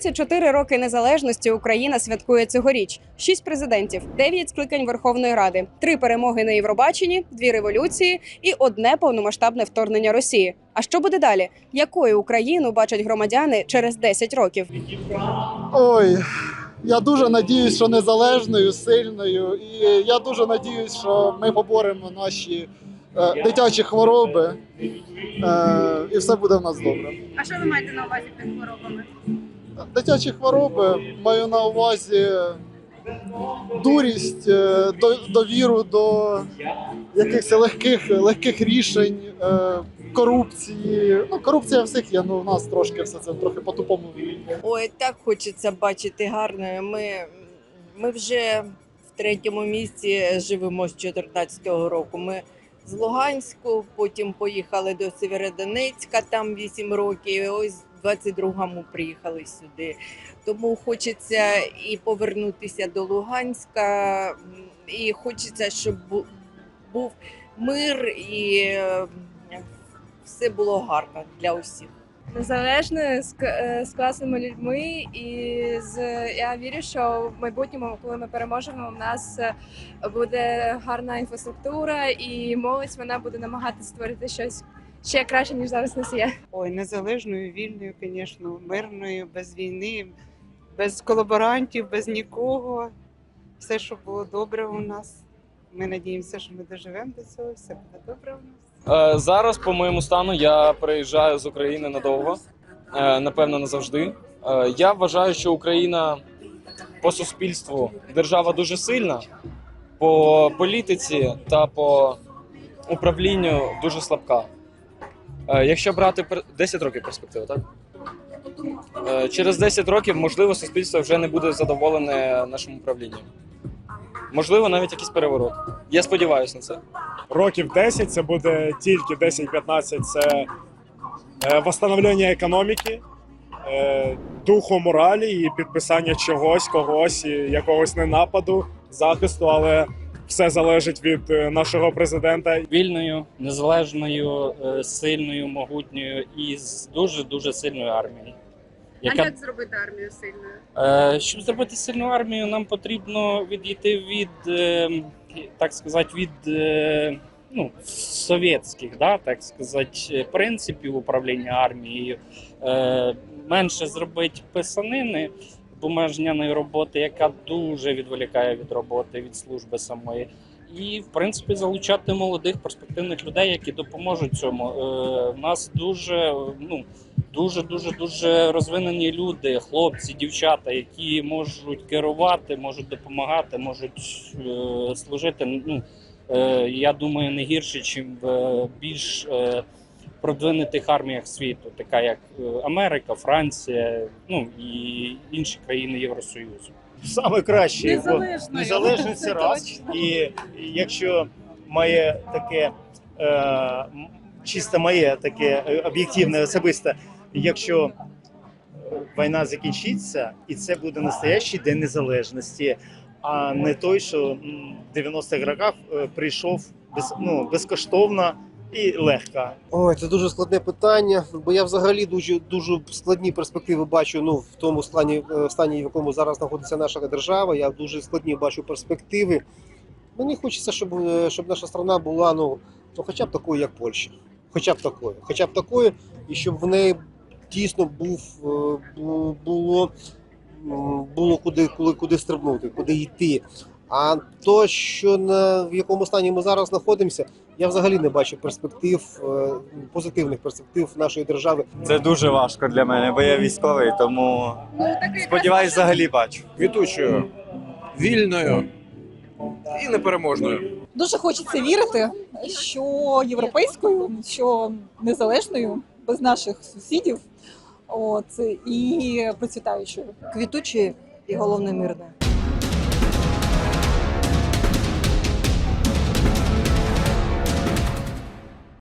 34 роки незалежності Україна святкує цьогоріч. Шість президентів, дев'ять скликань Верховної Ради, три перемоги на Євробаченні, дві революції і одне повномасштабне вторгнення Росії. А що буде далі? Якою Україну бачать громадяни через 10 років? Ой, я дуже надіюсь, що незалежною, сильною, і я дуже надіюсь, що ми поборемо наші е, дитячі хвороби, е, і все буде в нас добре. А що ви маєте на увазі під хворобами? Дитячі хвороби маю на увазі дурість, е, довіру до якихось легких, легких рішень, е, корупції. Ну, корупція всіх є, ну в нас трошки все це трохи по-тупому. Ой, так хочеться бачити гарною. Ми, ми вже в третьому місці живемо з 14-го року. Ми з Луганську, потім поїхали до Сєвєродонецька, там 8 років. Ось 22-му приїхали сюди. Тому хочеться і повернутися до Луганська, і хочеться, щоб був мир і все було гарно для усіх. незалежною з, е, з класними людьми, і з я вірю, що в майбутньому, коли ми переможемо, в нас е, буде гарна інфраструктура, і молодь вона буде намагатися створити щось ще краще ніж зараз нас є. Ой, незалежною, вільною, звісно, мирною, без війни, без колаборантів, без нікого. Все, щоб було добре у нас. Ми надіємося, що ми доживемо до цього, все буде добре у нас. Е, Зараз, по моєму стану, я приїжджаю з України надовго, е, напевно, назавжди. Е, Я вважаю, що Україна по суспільству держава дуже сильна, по політиці та по управлінню дуже слабка. Е, Якщо брати 10 років перспективи, так? Е, Через 10 років, можливо, суспільство вже не буде задоволене нашим управлінням. Можливо, навіть якийсь переворот. Я сподіваюся на це. років 10 це буде тільки 10-15 це е, восстановлення економіки, духу моралі і підписання чогось, когось, і якогось ненападу, захисту, але все залежить від е, нашого президента. вільною, незалежною, е, сильною, могутньою і з дуже дуже сильною армією. Яка зробити армію сильною? е, щоб зробити сильну армію, нам потрібно відійти від е, так сказати, від е, ну, совєтських, да, так сказати, принципів управління армією. Е, менше зробити писанини бумажняної роботи, яка дуже відволікає від роботи, від служби самої. І, в принципі, залучати молодих перспективних людей, які допоможуть цьому. Е, в нас дуже, ну, дуже, дуже, дуже розвинені люди, хлопці, дівчата, які можуть керувати, можуть допомагати, можуть е, служити. Ну, е, я думаю, не гірше, е, більш е, продвинутих арміях світу, така як е, Америка, Франція, ну і інші країни Євросоюзу. саме краще. бо Незалежно це раз. І якщо моє таке е, чисто моє таке е, об'єктивне особисте, якщо е, війна закінчиться, і це буде настоящий день незалежності, а не той, що в 90-х роках прийшов без, ну, безкоштовно і легко. Ой, це дуже складне питання, бо я взагалі дуже дуже складні перспективи бачу. Ну в тому стані, е, стані, в якому зараз знаходиться наша держава. Я дуже складні бачу перспективи. Мені хочеться, щоб, е, щоб наша страна була ну, ну хоча б такою, як Польща. Хоча б такою, хоча б такою, і щоб в неї дійсно був е, було, було куди, куди, куди стрибнути, куди йти. А то, що на в якому стані ми зараз знаходимося, я взагалі не бачу перспектив, е, позитивних перспектив нашої держави. Це дуже важко для мене, бо я військовий, тому сподіваюсь, взагалі бачу. квітучою, вільною і непереможною. Дуже хочеться вірити, що європейською, що незалежною, без наших сусідів, от і процвітаючою. Квітучі і головне мирне.